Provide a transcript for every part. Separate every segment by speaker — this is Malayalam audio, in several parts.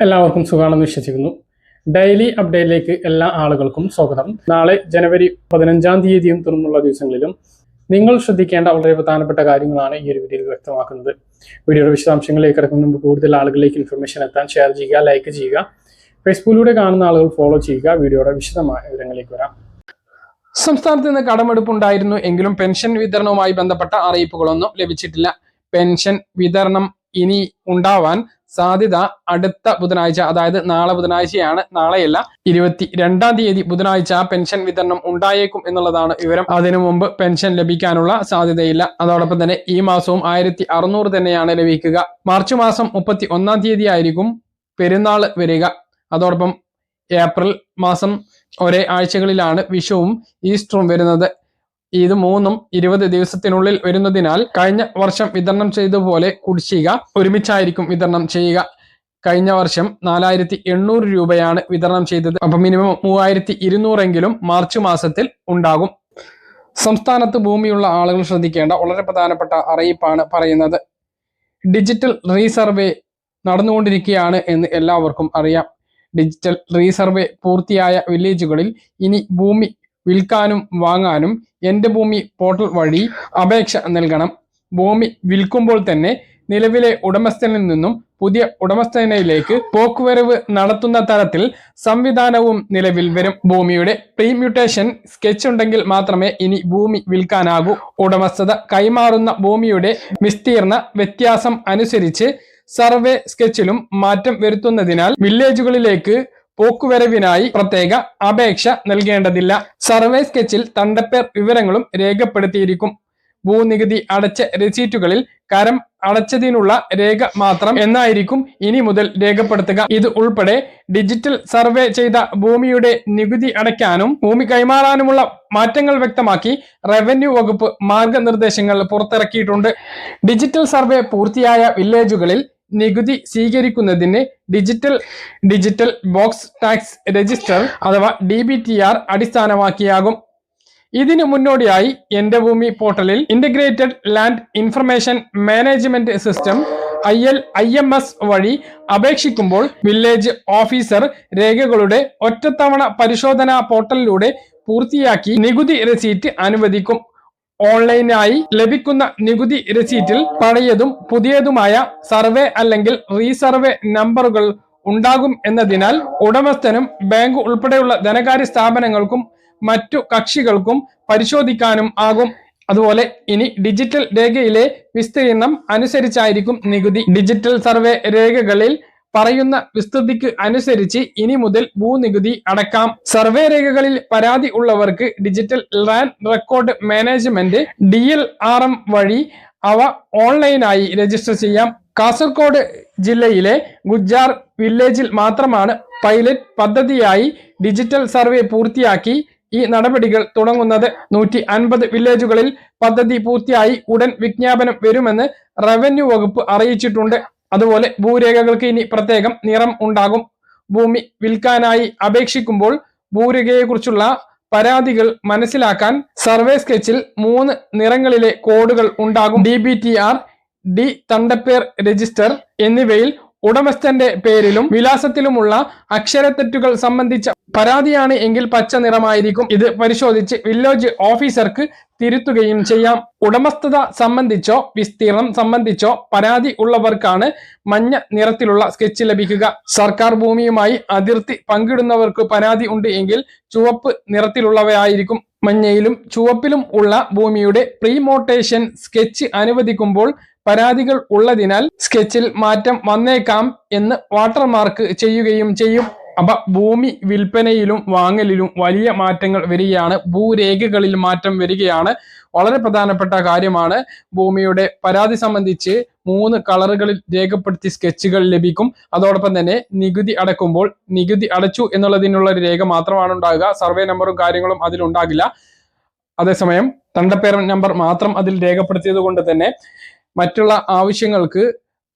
Speaker 1: എല്ലാവർക്കും സുഖമാണെന്ന് വിശ്വസിക്കുന്നു. ഡെയിലി അപ്ഡേറ്റിലേക്ക് എല്ലാ ആളുകൾക്കും സ്വാഗതം. നാളെ ജനുവരി പതിനഞ്ചാം തീയതിയും തുറന്നുള്ള ദിവസങ്ങളിലും നിങ്ങൾ ശ്രദ്ധിക്കേണ്ട വളരെ പ്രധാനപ്പെട്ട കാര്യങ്ങളാണ് ഈ ഒരു വീഡിയോയിൽ വ്യക്തമാക്കുന്നത്. വീഡിയോയുടെ വിശദാംശങ്ങളിലേക്ക് കിടക്കുന്ന മുമ്പ് കൂടുതൽ ആളുകളിലേക്ക് ഇൻഫർമേഷൻ എത്താൻ ഷെയർ ചെയ്യുക ലൈക്ക് ചെയ്യുക ഫേസ്ബുക്കിലൂടെ കാണുന്ന ആളുകൾ ഫോളോ ചെയ്യുക വീഡിയോയുടെ വിശദമായ വിവരങ്ങളിലേക്ക് വരാം. സംസ്ഥാനത്ത് നിന്ന് കടമെടുപ്പുണ്ടായിരുന്നു. എങ്കിലും പെൻഷൻ വിതരണവുമായി ബന്ധപ്പെട്ട അറിയിപ്പുകളൊന്നും ലഭിച്ചിട്ടില്ല. പെൻഷൻ വിതരണം ഇനി ഉണ്ടാവാൻ സാധ്യത അടുത്ത ബുധനാഴ്ച അതായത് നാളെ ബുധനാഴ്ചയാണ്. നാളെയല്ല ഇരുപത്തി രണ്ടാം തീയതി ബുധനാഴ്ച പെൻഷൻ വിതരണം ഉണ്ടായേക്കും എന്നുള്ളതാണ് വിവരം. അതിനു മുമ്പ് പെൻഷൻ ലഭിക്കാനുള്ള സാധ്യതയില്ല. അതോടൊപ്പം തന്നെ ഈ മാസവും ആയിരത്തി തന്നെയാണ് ലഭിക്കുക. മാർച്ച് മാസം മുപ്പത്തി ഒന്നാം തീയതി ആയിരിക്കും പെരുന്നാൾ വരിക. അതോടൊപ്പം ഏപ്രിൽ മാസം ഒരേ ആഴ്ചകളിലാണ് വിഷുവും ഈസ്റ്ററും വരുന്നത്. ഇത് മൂന്നും ഇരുപത് ദിവസത്തിനുള്ളിൽ വരുന്നതിനാൽ കഴിഞ്ഞ വർഷം വിതരണം ചെയ്തതുപോലെ കുടിശ്ശിക ഒരുമിച്ചായിരിക്കും വിതരണം ചെയ്യുക. കഴിഞ്ഞ വർഷം നാലായിരത്തി എണ്ണൂറ് രൂപയാണ് വിതരണം ചെയ്തത്. അപ്പൊ മിനിമം മൂവായിരത്തി ഇരുന്നൂറെങ്കിലും മാർച്ച് മാസത്തിൽ ഉണ്ടാകും. സംസ്ഥാനത്ത് ഭൂമിയുള്ള ആളുകൾ ശ്രദ്ധിക്കേണ്ട വളരെ പ്രധാനപ്പെട്ട അറിയിപ്പാണ് പറയുന്നത്. ഡിജിറ്റൽ റീസർവേ നടന്നുകൊണ്ടിരിക്കുകയാണ് എന്ന് എല്ലാവർക്കും അറിയാം. ഡിജിറ്റൽ റീസർവേ പൂർത്തിയായ വില്ലേജുകളിൽ ഇനി ഭൂമി വിൽക്കാനും വാങ്ങാനും എന്റെ ഭൂമി പോർട്ടൽ വഴി അപേക്ഷ നൽകണം. ഭൂമി വിൽക്കുമ്പോൾ തന്നെ നിലവിലെ ഉടമസ്ഥനിൽ നിന്നും പുതിയ ഉടമസ്ഥനയിലേക്ക് പോക്കുവരവ് നടത്തുന്ന തരത്തിൽ സംവിധാനവും നിലവിൽ വരും. ഭൂമിയുടെ പ്രീമ്യൂട്ടേഷൻ സ്കെച്ച് ഉണ്ടെങ്കിൽ മാത്രമേ ഇനി ഭൂമി വിൽക്കാനാകൂ. ഉടമസ്ഥത കൈമാറുന്ന ഭൂമിയുടെ വിസ്തീർണ വ്യത്യാസം അനുസരിച്ച് സർവേ സ്കെച്ചിലും മാറ്റം വരുത്തുന്നതിനാൽ വില്ലേജുകളിലേക്ക് പോക്കുവരവിനായി പ്രത്യേക അപേക്ഷ നൽകേണ്ടതില്ല. സർവേ സ്കെച്ചിൽ തണ്ടപ്പേർ വിവരങ്ങളും രേഖപ്പെടുത്തിയിരിക്കും. ഭൂനികുതി അടച്ച രസീറ്റുകളിൽ കരം അടച്ചതിനുള്ള രേഖ മാത്രം എന്നായിരിക്കും ഇനി മുതൽ രേഖപ്പെടുത്തുക. ഇത് ഉൾപ്പെടെ ഡിജിറ്റൽ സർവേ ചെയ്ത ഭൂമിയുടെ നികുതി അടയ്ക്കാനും ഭൂമി കൈമാറാനുമുള്ള മാറ്റങ്ങൾ വ്യക്തമാക്കി റവന്യൂ വകുപ്പ് മാർഗനിർദ്ദേശങ്ങൾ പുറത്തിറക്കിയിട്ടുണ്ട്. ഡിജിറ്റൽ സർവേ പൂർത്തിയായ വില്ലേജുകളിൽ നികുതി സ്വീകരിക്കുന്നതിന് digital digital box tax register അഥവാ ഡി ബി ടി ആർ അടിസ്ഥാനമാക്കിയാകും. ഇതിനു മുന്നോടിയായി എന്റെ ഭൂമി പോർട്ടലിൽ integrated land information management system I L I M S വഴി അപേക്ഷിക്കുമ്പോൾ വില്ലേജ് ഓഫീസർ രേഖകളുടെ ഒറ്റത്തവണ പരിശോധനാ പോർട്ടലിലൂടെ പൂർത്തിയാക്കി നികുതി റെസീറ്റ് അനുവദിക്കും. ഓൺലൈനായി ലഭിക്കുന്ന നികുതി രസീറ്റിൽ പഴയതും പുതിയതുമായ സർവേ അല്ലെങ്കിൽ റീസർവേ നമ്പറുകൾ ഉണ്ടാകും എന്നതിനാൽ ഉടമസ്ഥനും ബാങ്ക് ഉൾപ്പെടെയുള്ള ധനകാര്യ സ്ഥാപനങ്ങൾക്കും മറ്റു കക്ഷികൾക്കും പരിശോധിക്കാനും ആകും. അതുപോലെ ഇനി ഡിജിറ്റൽ രേഖയിലെ വിസ്തീർണം അനുസരിച്ചായിരിക്കും നികുതി. ഡിജിറ്റൽ സർവേ രേഖകളിൽ പറയുന്ന വിസ്തൃതിക്ക് അനുസരിച്ച് ഇനി മുതൽ ഭൂനികുതി അടക്കാം. സർവേ രേഖകളിൽ പരാതി ഉള്ളവർക്ക് digital land record management D വഴി അവ ഓൺലൈനായി രജിസ്റ്റർ ചെയ്യാം. കാസർഗോഡ് ജില്ലയിലെ ഗുജ്ജാർ വില്ലേജിൽ മാത്രമാണ് പൈലറ്റ് പദ്ധതിയായി ഡിജിറ്റൽ സർവേ പൂർത്തിയാക്കി ഈ നടപടികൾ തുടങ്ങുന്നത്. നൂറ്റി അൻപത് വില്ലേജുകളിൽ പദ്ധതി പൂർത്തിയായി ഉടൻ വിജ്ഞാപനം വരുമെന്ന് റവന്യൂ വകുപ്പ് അറിയിച്ചിട്ടുണ്ട്. അതുപോലെ ഭൂരേഖകൾക്ക് ഇനി പ്രത്യേകം നിറം ഉണ്ടാകും. ഭൂമി വിൽക്കാനായി അപേക്ഷിക്കുമ്പോൾ ഭൂരേഖയെക്കുറിച്ചുള്ള പരാതികൾ മനസ്സിലാക്കാൻ സർവേ സ്കെച്ചിൽ മൂന്ന് നിറങ്ങളിലെ കോഡുകൾ ഉണ്ടാകും. D B T R D തണ്ടപ്പേർ register എന്നിവയിൽ ഉടമസ്ഥന്റെ പേരിലും വിലാസത്തിലുമുള്ള അക്ഷരത്തെറ്റുകൾ സംബന്ധിച്ച പരാതിയാണ് എങ്കിൽ പച്ച നിറമായിരിക്കും. ഇത് പരിശോധിച്ച് വില്ലേജ് ഓഫീസർക്ക് തിരുത്തുകയും ചെയ്യാം. ഉടമസ്ഥത സംബന്ധിച്ചോ വിസ്തീർണം സംബന്ധിച്ചോ പരാതി ഉള്ളവർക്കാണ് മഞ്ഞ നിറത്തിലുള്ള സ്കെച്ച് ലഭിക്കുക. സർക്കാർ ഭൂമിയുമായി അതിർത്തി പങ്കിടുന്നവർക്ക് പരാതി ഉണ്ട് എങ്കിൽ ചുവപ്പ് നിറത്തിലുള്ളവയായിരിക്കും മഞ്ഞയിലും ചുവപ്പിലും ഉള്ള ഭൂമിയുടെ പ്രീമോട്ടേഷൻ സ്കെച്ച് അനുവദിക്കുമ്പോൾ പരാതികൾ ഉള്ളതിനാൽ സ്കെച്ചിൽ മാറ്റം വന്നേക്കാം എന്ന് വാട്ടർമാർക്ക് ചെയ്യുകയും ചെയ്യും. അപ്പൊ ഭൂമി വിൽപ്പനയിലും വാങ്ങലിലും വലിയ മാറ്റങ്ങൾ വരികയാണ്. ഭൂരേഖകളിൽ മാറ്റം വരികയാണ്. വളരെ പ്രധാനപ്പെട്ട കാര്യമാണ് ഭൂമിയുടെ പരാതി സംബന്ധിച്ച് മൂന്ന് കളറുകളിൽ രേഖപ്പെടുത്തി സ്കെച്ചുകൾ ലഭിക്കും. അതോടൊപ്പം തന്നെ നികുതി അടക്കുമ്പോൾ നികുതി അടച്ചു എന്നുള്ളതിനുള്ള ഒരു രേഖ മാത്രമാണ് ഉണ്ടാകുക. സർവേ നമ്പറും കാര്യങ്ങളും അതിലുണ്ടാകില്ല അതേസമയം തണ്ടപ്പേര നമ്പർ മാത്രം അതിൽ രേഖപ്പെടുത്തിയത് കൊണ്ട് തന്നെ മറ്റുള്ള ആവശ്യങ്ങൾക്ക്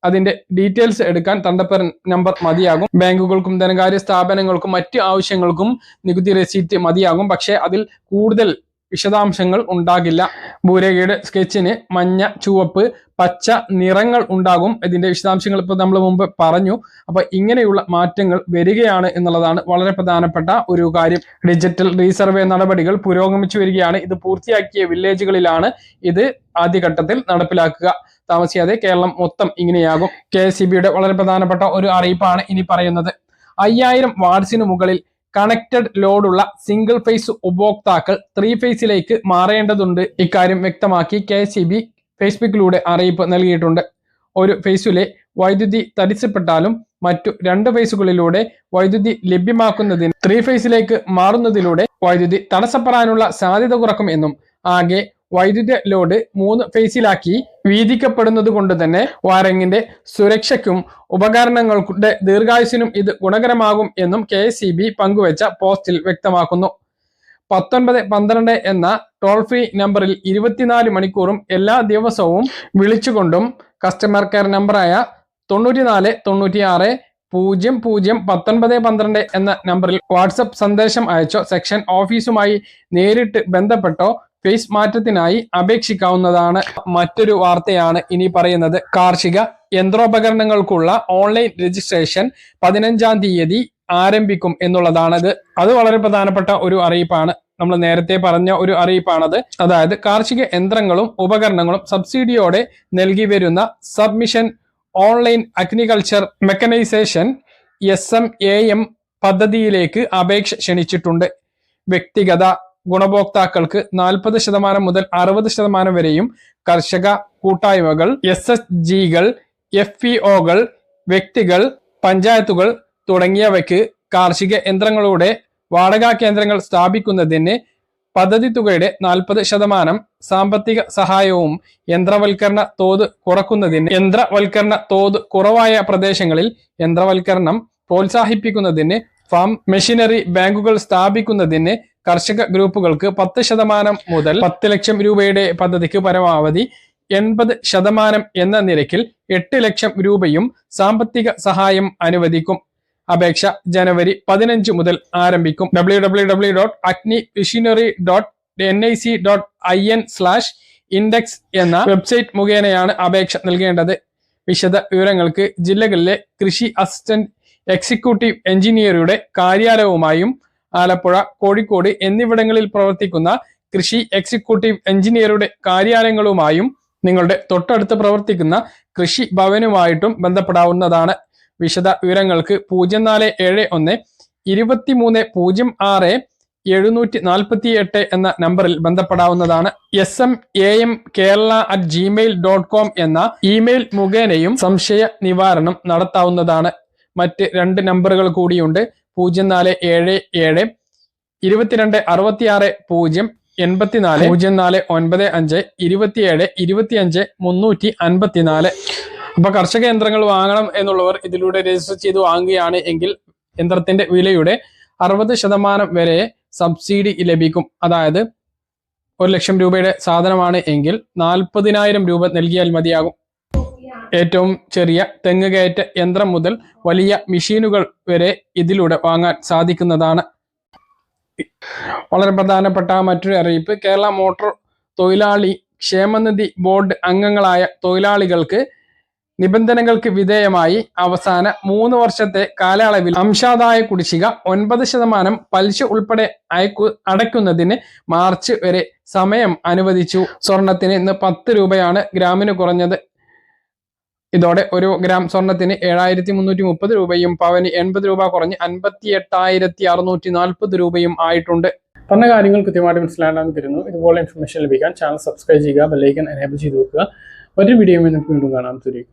Speaker 1: അതിന്റെ ഡീറ്റെയിൽസ് എടുക്കാൻ തണ്ടപ്പേർ നമ്പർ മതിയാകും. ബാങ്കുകൾക്കും ധനകാര്യ സ്ഥാപനങ്ങൾക്കും മറ്റു ആവശ്യങ്ങൾക്കും നികുതി റെസീറ്റ് മതിയാകും. പക്ഷേ അതിൽ കൂടുതൽ വിശദാംശങ്ങൾ ഉണ്ടാകില്ല. ഭൂരേഖയുടെ സ്കെച്ചിന് മഞ്ഞ ചുവപ്പ് പച്ച നിറങ്ങൾ ഉണ്ടാകും. ഇതിന്റെ വിശദാംശങ്ങൾ ഇപ്പോൾ നമ്മൾ മുമ്പ് പറഞ്ഞു. അപ്പൊ ഇങ്ങനെയുള്ള മാറ്റങ്ങൾ വരികയാണ് എന്നുള്ളതാണ് വളരെ പ്രധാനപ്പെട്ട ഒരു കാര്യം. ഡിജിറ്റൽ റീസർവേ നടപടികൾ പുരോഗമിച്ചു വരികയാണ്. ഇത് പൂർത്തിയാക്കിയ വില്ലേജുകളിലാണ് ഇത് ആദ്യഘട്ടത്തിൽ നടപ്പിലാക്കുക. താമസിയാതെ കേരളം മൊത്തം ഇങ്ങനെയാകും. കെ വളരെ പ്രധാനപ്പെട്ട ഒരു അറിയിപ്പാണ് ഇനി പറയുന്നത്. അയ്യായിരം വാർഡ്സിന് മുകളിൽ കണക്റ്റഡ് ലോഡുള്ള സിംഗിൾ ഫേസ് ഉപഭോക്താക്കൾ ത്രീ ഫേസിലേക്ക് മാറേണ്ടതുണ്ട്. ഇക്കാര്യം വ്യക്തമാക്കി കെ എസ് ഫേസ്ബുക്കിലൂടെ അറിയിപ്പ് നൽകിയിട്ടുണ്ട്. ഒരു ഫേസിലെ വൈദ്യുതി തടസ്സപ്പെട്ടാലും മറ്റു രണ്ട് ഫേസുകളിലൂടെ വൈദ്യുതി ലഭ്യമാക്കുന്നതിന് ത്രീ ഫേസിലേക്ക് മാറുന്നതിലൂടെ വൈദ്യുതി തടസ്സപ്പെടാനുള്ള സാധ്യത കുറക്കും എന്നും ആകെ വൈദ്യുത ലോഡ് മൂന്ന് ഫേസിലാക്കി വീതിക്കപ്പെടുന്നത് കൊണ്ട് തന്നെ വാരങ്ങിന്റെ സുരക്ഷയ്ക്കും ഉപകരണങ്ങളുടെ ദീർഘായുസിനും ഇത് ഗുണകരമാകും എന്നും കെ പങ്കുവെച്ച പോസ്റ്റിൽ വ്യക്തമാക്കുന്നു. പത്തൊൻപത് പന്ത്രണ്ട് എന്ന ടോൾ ഫ്രീ നമ്പറിൽ ഇരുപത്തിനാല് മണിക്കൂറും എല്ലാ ദിവസവും വിളിച്ചുകൊണ്ടും കസ്റ്റമർ കെയർ നമ്പറായ തൊണ്ണൂറ്റിനാല് തൊണ്ണൂറ്റിയാറ് പൂജ്യം പൂജ്യം പത്തൊൻപത് പന്ത്രണ്ട് എന്ന നമ്പറിൽ വാട്സപ്പ് സന്ദേശം അയച്ചോ സെക്ഷൻ ഓഫീസുമായി നേരിട്ട് ബന്ധപ്പെട്ടോ ഫേസ് മാറ്റത്തിനായി അപേക്ഷിക്കാവുന്നതാണ് മറ്റൊരു വാർത്തയാണ് ഇനി പറയുന്നത്. കാർഷിക യന്ത്രോപകരണങ്ങൾക്കുള്ള ഓൺലൈൻ രജിസ്ട്രേഷൻ പതിനഞ്ചാം തീയതി ആരംഭിക്കും എന്നുള്ളതാണത്. അത് വളരെ പ്രധാനപ്പെട്ട ഒരു അറിയിപ്പാണ്. നമ്മൾ നേരത്തെ പറഞ്ഞ ഒരു അറിയിപ്പാണത്. അതായത് കാർഷിക യന്ത്രങ്ങളും ഉപകരണങ്ങളും സബ്സിഡിയോടെ നൽകി വരുന്ന sub mission online agriculture mechanisation S M A M പദ്ധതിയിലേക്ക് അപേക്ഷ ക്ഷണിച്ചിട്ടുണ്ട്. വ്യക്തിഗത ഗുണഭോക്താക്കൾക്ക് നാൽപ്പത് ശതമാനം മുതൽ അറുപത് ശതമാനം വരെയും കർഷക കൂട്ടായ്മകൾ എസ് എസ് ജികൾ എഫ് ഇ ഒകൾ വ്യക്തികൾ പഞ്ചായത്തുകൾ തുടങ്ങിയവയ്ക്ക് കാർഷിക യന്ത്രങ്ങളുടെ വാടക കേന്ദ്രങ്ങൾ സ്ഥാപിക്കുന്നതിന് പദ്ധതി തുകയുടെ നാൽപ്പത് ശതമാനം സാമ്പത്തിക സഹായവും യന്ത്രവൽക്കരണ തോത് കുറക്കുന്നതിന് യന്ത്രവൽക്കരണ തോത് കുറവായ പ്രദേശങ്ങളിൽ യന്ത്രവൽക്കരണം പ്രോത്സാഹിപ്പിക്കുന്നതിന് ഫാം മെഷീനറി ബാങ്കുകൾ സ്ഥാപിക്കുന്നതിന് കർഷക ഗ്രൂപ്പുകൾക്ക് പത്ത് ശതമാനം മുതൽ പത്ത് ലക്ഷം രൂപയുടെ പദ്ധതിക്ക് പരമാവധി എൺപത് ശതമാനം എന്ന നിരക്കിൽ എട്ട് ലക്ഷം രൂപയും സാമ്പത്തിക സഹായം അനുവദിക്കും. അപേക്ഷ ജനുവരി പതിനഞ്ച് മുതൽ ആരംഭിക്കും. W W W dot agri machinery dot N I C dot I N slash index എന്ന വെബ്സൈറ്റ് മുഖേനയാണ് അപേക്ഷ നൽകേണ്ടത്. വിശദ വിവരങ്ങൾക്ക് ജില്ലകളിലെ കൃഷി അസിസ്റ്റന്റ് എക്സിക്യൂട്ടീവ് എഞ്ചിനീയറുടെ കാര്യാലയവുമായും ആലപ്പുഴ കോഴിക്കോട് എന്നിവിടങ്ങളിൽ പ്രവർത്തിക്കുന്ന കൃഷി എക്സിക്യൂട്ടീവ് എഞ്ചിനീയറുടെ കാര്യാലയങ്ങളുമായും നിങ്ങളുടെ തൊട്ടടുത്ത് പ്രവർത്തിക്കുന്ന കൃഷി ഭവനുമായിട്ടും ബന്ധപ്പെടാവുന്നതാണ്. വിശദ വിവരങ്ങൾക്ക് പൂജ്യം നാല് ഏഴ് ഒന്ന് ഇരുപത്തിമൂന്ന് പൂജ്യം ആറ് എഴുന്നൂറ്റി നാൽപ്പത്തി എട്ട് എന്ന നമ്പറിൽ ബന്ധപ്പെടാവുന്നതാണ്. S M A M Kerala at Gmail dot com എന്ന ഇമെയിൽ മുഖേനയും സംശയ നിവാരണം നടത്താവുന്നതാണ്. മറ്റ് രണ്ട് നമ്പറുകൾ കൂടിയുണ്ട്. പൂജ്യം നാല് ഏഴ് ഏഴ്. ഇരുപത്തിരണ്ട് അറുപത്തിയാറ് പൂജ്യം. എൺപത്തിനാല് പൂജ്യം നാല് ഒൻപത് അഞ്ച്. ഇരുപത്തിയേഴ് ഇരുപത്തിയഞ്ച് മുന്നൂറ്റി അൻപത്തിനാല്. അപ്പൊ കർഷക യന്ത്രങ്ങൾ വാങ്ങണം എന്നുള്ളവർ ഇതിലൂടെ രജിസ്റ്റർ ചെയ്ത് വാങ്ങുകയാണ് എങ്കിൽ യന്ത്രത്തിന്റെ വിലയുടെ അറുപത് ശതമാനം വരെ സബ്സിഡി ലഭിക്കും. അതായത് ഒരു ലക്ഷം രൂപയുടെ സാധനമാണ് എങ്കിൽ നാൽപ്പതിനായിരം രൂപ നൽകിയാൽ മതിയാകും. ഏറ്റവും ചെറിയ തെങ്ങ് കയറ്റ യന്ത്രം മുതൽ വലിയ മെഷീനുകൾ വരെ ഇതിലൂടെ വാങ്ങാൻ സാധിക്കുന്നതാണ്. വളരെ പ്രധാനപ്പെട്ട മറ്റൊരു അറിയിപ്പ് കേരള മോട്ടോർ തൊഴിലാളി ക്ഷേമനിധി ബോർഡ് അംഗങ്ങളായ തൊഴിലാളികൾക്ക് നിബന്ധനകൾക്ക് വിധേയമായി അവസാന മൂന്ന് വർഷത്തെ കാലയളവിൽ അംശാദായ കുടിശ്ശിക ഒൻപത് ശതമാനം പലിശ ഉൾപ്പെടെ അയക്കു അടയ്ക്കുന്നതിന് മാർച്ച് വരെ സമയം അനുവദിച്ചു. സ്വർണത്തിന് ഇന്ന് പത്ത് രൂപയാണ് ഗ്രാമിന് കുറഞ്ഞത്. ഇതോടെ ഒരു ഗ്രാം സ്വർണത്തിന് ഏഴായിരത്തി മുന്നൂറ്റി മുപ്പത് രൂപയും പവന് എൺപത് രൂപ കുറഞ്ഞ് അൻപത്തി എട്ടായിരത്തി അറുന്നൂറ്റി നാൽപ്പത് രൂപയും ആയിട്ടുണ്ട്. പറഞ്ഞ കാര്യങ്ങൾ കൃത്യമായിട്ട് മനസ്സിലാക്കാൻ തരുന്നു. ഇതുപോലെ ഇൻഫർമേഷൻ ലഭിക്കാൻ ചാനൽ സബ്സ്ക്രൈബ് ചെയ്യുക ബെല്ലൈക്കൻ എനേബിൾ ചെയ്ത് വെക്കുക. ഒരു വീഡിയോ നമുക്ക് വീണ്ടും കാണാൻ തരും